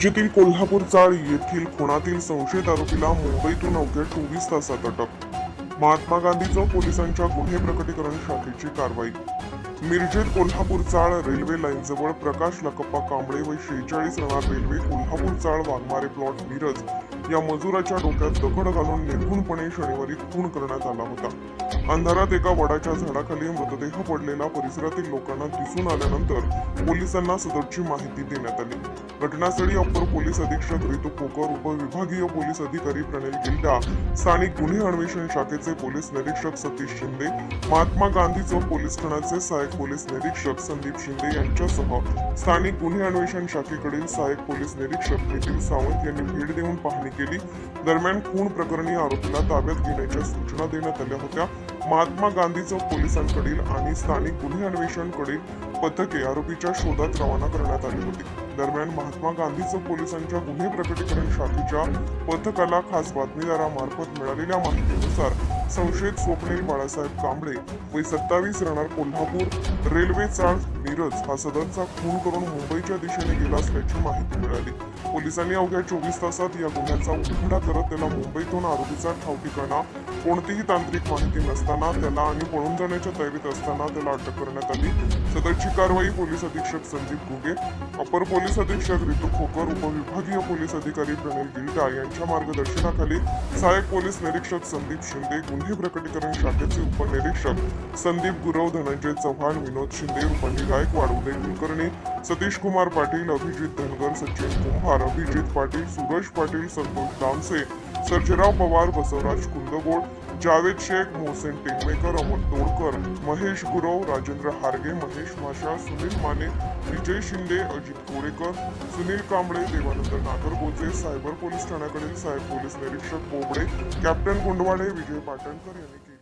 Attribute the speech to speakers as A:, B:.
A: मिरजेतील कोल्हापूर चाळ येथील खुनातील संशयित आरोपीला मुंबईतून अवघ्या चोवीस तासात अटक. महात्मा गांधी चौक पोलिसांच्या गुन्हे प्रकटीकरण शाखेची कारवाई. मिरजेत कोल्हापूर चाळ रेल्वे लाईनजवळ प्रकाश लकप्पा कांबळे व शेहेचाळीस रणार रेल्वे कोल्हापूर चाळ वाघमारे प्लॉट मिरज या मजुराच्या डोक्यात दगड घालून निर्घुणपणे शनिवारी खून करण्यात आला होता. अंधारात एका वडाच्या झाडाखाली मृतदेह पडलेला परिसरातील लोकांना दिसून आल्यानंतर पोलिसांना सदरची माहिती देण्यात आली. घटनास्थळी अप्पर पोलीस अधीक्षक रितू कोकर उपविभागीय पोलीस अधिकारी प्रणय गिल्डा स्थानिक गुन्हे अन्वेषण शाखेचे पोलीस निरीक्षक सतीश शिंदे महात्मा गांधी चौक पोलीस ठाण्याचे सहाय्यक पोलीस निरीक्षक संदीप शिंदे यांच्यासह स्थानिक गुन्हे अन्वेषण शाखेकडील सहाय्यक पोलीस निरीक्षक नितीन सावंत यांनी भेट देऊन पाहणी केली. दरम्यान खून प्रकरणी आरोपीला ताब्यात घेण्याच्या सूचना देण्यात आल्या होत्या. महात्मा गांधी चौक पोलिसांकडील आणि स्थानिक गुन्हे अन्वेषणकडील पथके आरोपीच्या शोधात रवाना करण्यात आली होती. दरम्यान महात्मा गांधी चौक पोलिसांच्या गुन्हे प्रकटीकरण शाखेच्या पथकाला खास बातमीदारामार्फत मिळालेल्या माहितीनुसार संशयित स्वप्नील बाळासाहेब कांबळे वय सत्तावीस राहणार कोल्हापूर रेल्वे चाळ मिरज हा सदरचा खून करून मुंबईच्या दिशेने गेला असल्याची माहिती मिळाली. पोलिसांनी अवघ्या चोवीस तासात या गुन्ह्याचा उघडा करत त्याला मुंबईतून आरोपीचा ठाव ठिकाणा कोणतीही तांत्रिक माहिती नसताना त्याला आणि पळून जाण्याच्या तयारीत असताना त्याला अटक करण्यात आली. सदरची कारवाई पोलीस अधीक्षक संदीप घुगे अपर पोलीस अधीक्षक रितू खोकर उपविभागीय पोलीस अधिकारी प्रणय गिल्टा यांच्या मार्गदर्शनाखाली सहाय्यक पोलीस निरीक्षक संदीप शिंदे गुन्हे प्रकटीकरण शाखेचे उपनिरीक्षक संदीप गुरव धनंजय चव्हाण विनोद शिंदे रुपाली गायकवाड उदय कुलकर्णी सतीश कुमार पाटील अभिजित धनगर सचिन कुंभार अभिजित पाटील सुरेश पाटील संतोष दामसे सर्जेराव पवार बसवराज कुंदगोड जावेद शेख मोहसेन टेकमेकर अमोल तोडकर महेश गुरव राजेंद्र हारगे महेश माशा सुनील माने विजय शिंदे अजित कोरेकर सुनील कांबळे देवानंद नागरगोजे सायबर पोलीस ठाण्याकडील साहेब पोलीस निरीक्षक बोबडे कॅप्टन कोंडवाडे विजय पाटणकर यांनी केली.